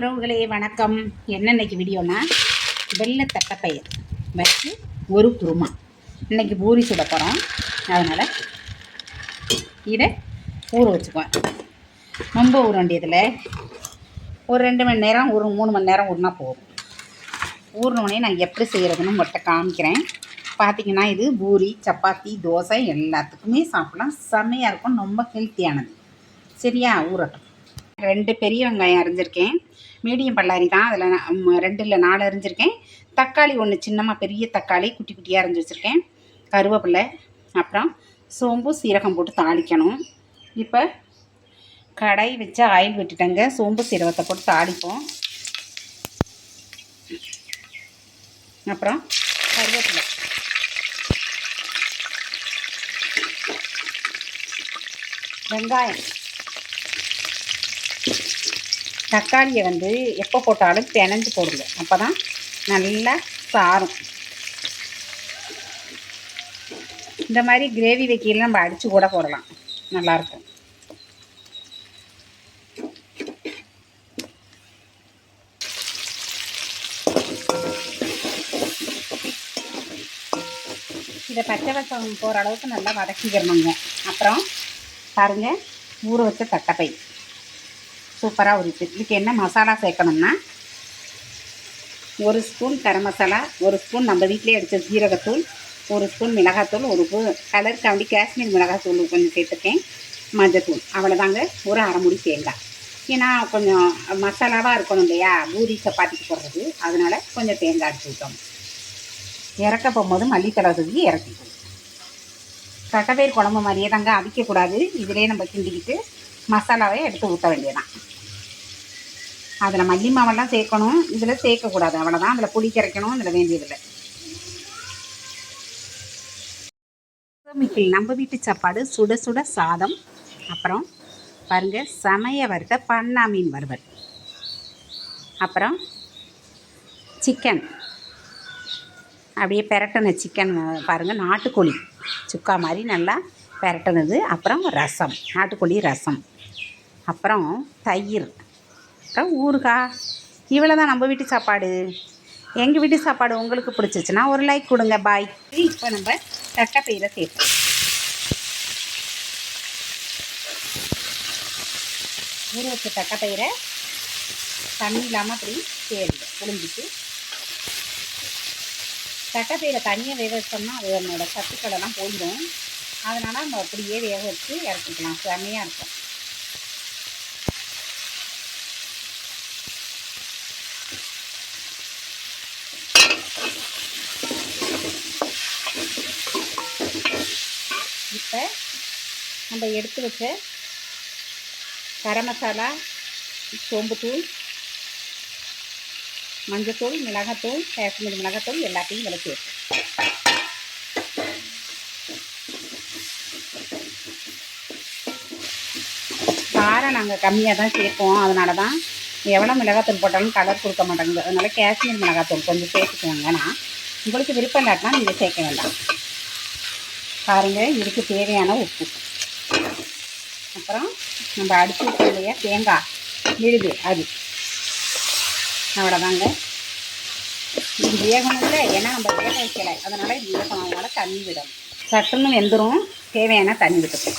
உறவுகளே வணக்கம். என்னன்னைக்கு வீடியோனா வெள்ளை தட்டைப்பயிர் வச்சு ஒரு குருமா. இன்னைக்கு பூரி சுட போகிறோம் அதனால் இதை ஊற வச்சுக்குவேன் ரொம்ப ஊற வேண்டியதில் ஒரு ரெண்டு மணி நேரம் ஒரு மூணு மணி நேரம் ஊறினா போதும். ஊறினோடனே நான் எப்படி செய்கிறதுன்னு உங்கள்கிட்ட காமிக்கிறேன். பார்த்தீங்கன்னா இது பூரி சப்பாத்தி தோசை எல்லாத்துக்குமே சாப்பிட்லாம். செம்மையாக இருக்கும். ரொம்ப ஹெல்த்தியானது சரியா? ஊறட்டும். ரெண்டு பெரிய வெங்காயம் அரிஞ்சிருக்கேன். மீடியம் பல்லாரி தான். அதில் ரெண்டு இல்லை நாலு அரிஞ்சிருக்கேன். தக்காளி ஒன்று சின்னமாக பெரிய தக்காளி குட்டி குட்டியாக அரிஞ்சு வச்சுருக்கேன். கருவேப்பிலை அப்புறம் சோம்பு சீரகம் போட்டு தாளிக்கணும். இப்போ கடை வச்சு ஆயில் விட்டுட்டேங்க. சோம்பு சீரகத்தை போட்டு தாளிப்போம். அப்புறம் கருவேப்பிலை. வெங்காயம். தக்காளியை வந்து எப்போ போட்டாலும் பிணைஞ்சு போடுங்க. அப்போ தான் நல்லா சாரும் இந்த மாதிரி கிரேவி வைக்கையில் நம்ம அடித்து கூட போடலாம். நல்லாயிருக்கும் இதை பச்சை வசம் போகிற அளவுக்கு நல்லா வதக்கிக்கிறணுங்க. அப்புறம் பாருங்கள் ஊற வச்ச தட்டைப்பை. சூப்பராக உரிச்சு இதுக்கு என்ன மசாலா சேர்க்கணும்னா ஒரு ஸ்பூன் கரம் மசாலா ஒரு ஸ்பூன் நம்ம வீட்டிலே அடித்த ஜீரகத்தூள் ஒரு ஸ்பூன் மிளகாத்தூள் ஒரு கலர் காண்டி காஷ்மீர் மிளகாத்தூள் கொஞ்சம் சேர்த்துருக்கேன். மஞ்சத்தூள். அவ்வளோதாங்க ஒரு அரை முடி தேங்காய். ஏன்னா கொஞ்சம் மசாலாவாக இருக்கணும் இல்லையா? பூரி சப்பாத்திக்கு போடுறது. அதனால் கொஞ்சம் தேங்காய் அடிச்சு விட்டோம் இறக்க போகும்போது மல்லித்தலை தூக்கி இறக்கிக்கணும். கட்டவேர் குழம்பு மாதிரியே தாங்க அவிக்கக்கூடாது. இதிலே நம்ம கிண்டிக்கிட்டு மசாலாவை எடுத்து ஊற்ற வேண்டியதான் அதில் மல்லி மாவெல்லாம் சேர்க்கணும். இதில் சேர்க்கக்கூடாது. அவ்வளோதான் அதில் புளி கரைக்கணும். இதில் வேண்டியதில்லை. மிக்கில் நம்ம வீட்டு சாப்பாடு சுட சுட சாதம். அப்புறம் பாருங்கள் சமய வறுத்த பண்ணா மீன் வறுவல். அப்புறம் சிக்கன் அப்படியே பெரட்டின சிக்கன் பாருங்கள் நாட்டுக்கோழி. சுக்கா மாதிரி நல்லா பெரட்டினது. அப்புறம் ரசம். நாட்டுக்கோழி ரசம். அப்புறம் தயிர். அப்புறம் ஊறுகாய். இவ்வளோ தான் நம்ம வீட்டு சாப்பாடு. எங்கள் வீட்டு சாப்பாடு உங்களுக்கு பிடிச்சிச்சுன்னா ஒரு லைக் கொடுங்க. பாய் இப்போ நம்ம தட்டைப்பயிரை சேர்ப்போம். ஊற வச்ச தட்டப்பயிரை தண்ணி இல்லாமல் அப்படி சேருங்க புழிஞ்சிட்டு தட்டைப்பயிரை தனியாக வேக வச்சோம்னா அது அதனோட சத்துக்களெல்லாம் போயிடும் அதனால் நம்ம அப்படியே வேக வச்சு இறக்கிக்கலாம். செம்மையாக இருக்கும் இப்போ நம்ம எடுத்து வச்ச கரம் மசாலா சோம்புத்தூள் மஞ்சத்தூள் மிளகாத்தூள் காஷ்மீர் மிளகாத்தூள் எல்லாத்தையும் விளக்கி சேர்த்து காரம் நாங்கள் கம்மியாக தான் சேர்ப்போம். அதனால தான் எவ்வளோ மிளகாத்தூள் போட்டாலும் கலர் கொடுக்க மாட்டேங்குது. அதனால் காஷ்மீர் மிளகாத்தூள் கொஞ்சம் சேர்த்துக்கோங்க நான் உங்களுக்கு விருப்பம் இல்லாட்டினா நீங்கள் சேர்க்க வேண்டாம். பாருங்கள் இதுக்கு தேவையான உப்பு. அப்புறம் நம்ம அடிச்சு வச்சோம் இல்லையா தேங்காய் விழுது அது அவ்வளோதாங்க. இது வேகணும் இல்லை ஏன்னா நம்ம வேக வைக்கலை. அதனால் இது வேகணும் அதனால் தண்ணி விடும் சட்டுன்னு வெந்துடும் தேவையான தண்ணி விட்டுக்கும்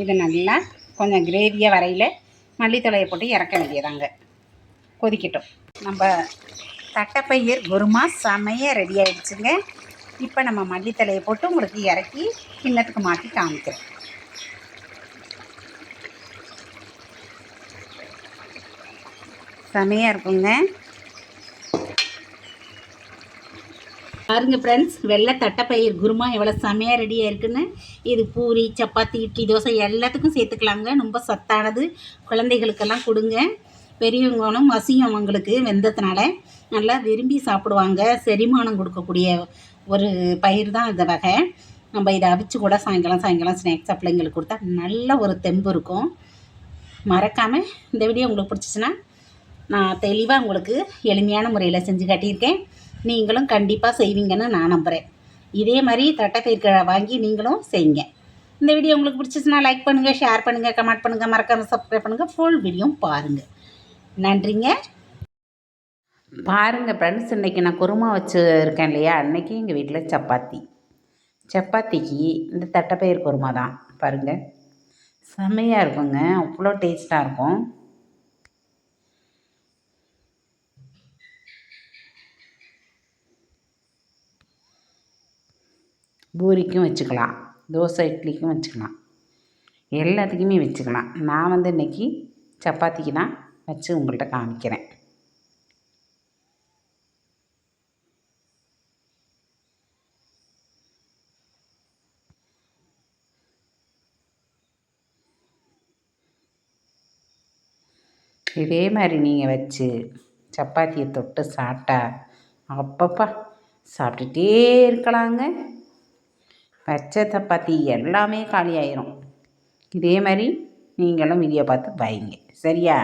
இது நல்லா கொஞ்சம் கிரேவியாக வரையில் மல்லித்தலையை போட்டு இறக்க வேண்டியதாங்க. கொதிக்கட்டும். நம்ம தட்டைப்பயிர் குருமா செமையாக ரெடி ஆகிடுச்சுங்க இப்போ நம்ம மல்லித்தலையை போட்டு உங்களுக்கு இறக்கி கிண்ணத்துக்கு மாற்றி காமிக்கிறேன். செமையாக இருக்குங்க. பாருங்க ஃப்ரெண்ட்ஸ் வெள்ளை தட்டைப்பயிர் குருமா எவ்வளோ செமையாக ரெடியாக இருக்குன்னு இது பூரி சப்பாத்தி இட்லி தோசை எல்லாத்துக்கும் சேர்த்துக்கலாங்க. ரொம்ப சத்தானது. குழந்தைகளுக்கெல்லாம் கொடுங்க. பெரியவங்களும் வசியம் அவங்களுக்கு வெந்ததுனால நல்லா விரும்பி சாப்பிடுவாங்க. செரிமானம் கொடுக்கக்கூடிய ஒரு பயிர் தான் இந்த வகை. நம்ம இதை அவிச்சு கூட சாயங்காலம் சாயங்காலம் ஸ்நாக்ஸாக பிள்ளைங்களுக்கு கொடுத்தா நல்ல ஒரு தெம்பு இருக்கும். மறக்காமல் இந்த வீடியோ உங்களுக்கு பிடிச்சிச்சின்னா நான் தெளிவாக உங்களுக்கு எளிமையான முறையில் செஞ்சு காட்டியிருக்கேன். நீங்களும் கண்டிப்பாக செய்வீங்கன்னு நான் நம்புகிறேன் இதே மாதிரி தட்டைப்பயிர்களை வாங்கி நீங்களும் செய்யுங்க. இந்த வீடியோ உங்களுக்கு பிடிச்சிச்சுன்னா லைக் பண்ணுங்கள் ஷேர் பண்ணுங்கள் கமெண்ட் பண்ணுங்கள் மறக்காமல் சப்ஸ்கிரைப் பண்ணுங்கள் ஃபுல் வீடியோ பாருங்கள் நன்றிங்க. பாருங்கள் ஃப்ரெண்ட்ஸ் இன்றைக்கி நான் குருமா வச்சு இருக்கேன் இல்லையா? அன்றைக்கி எங்கள் வீட்டில் சப்பாத்தி. சப்பாத்திக்கு இந்த தட்டைப்பயிர் குருமா தான். பாருங்கள் செம்மையாக இருக்குங்க. அவ்வளோ டேஸ்ட்டாக இருக்கும். பூரிக்கும் வச்சுக்கலாம். தோசை இட்லிக்கும் வச்சுக்கலாம். எல்லாத்துக்குமே வச்சுக்கலாம். நான் வந்து இன்றைக்கி சப்பாத்திக்கு தான் வச்சு உங்கள்கிட்ட காமிக்கிறேன். இதே மாதிரி நீங்கள் வச்சு சப்பாத்தியை தொட்டு சாப்பிட்டா அப்பப்பா சாப்பிட்டுட்டே இருக்கலாங்க. பச்சை சப்பாத்தி எல்லாமே காலி ஆயிரும் இதே மாதிரி நீங்களும் வீடியோ பார்த்து வைங்க. சரியா?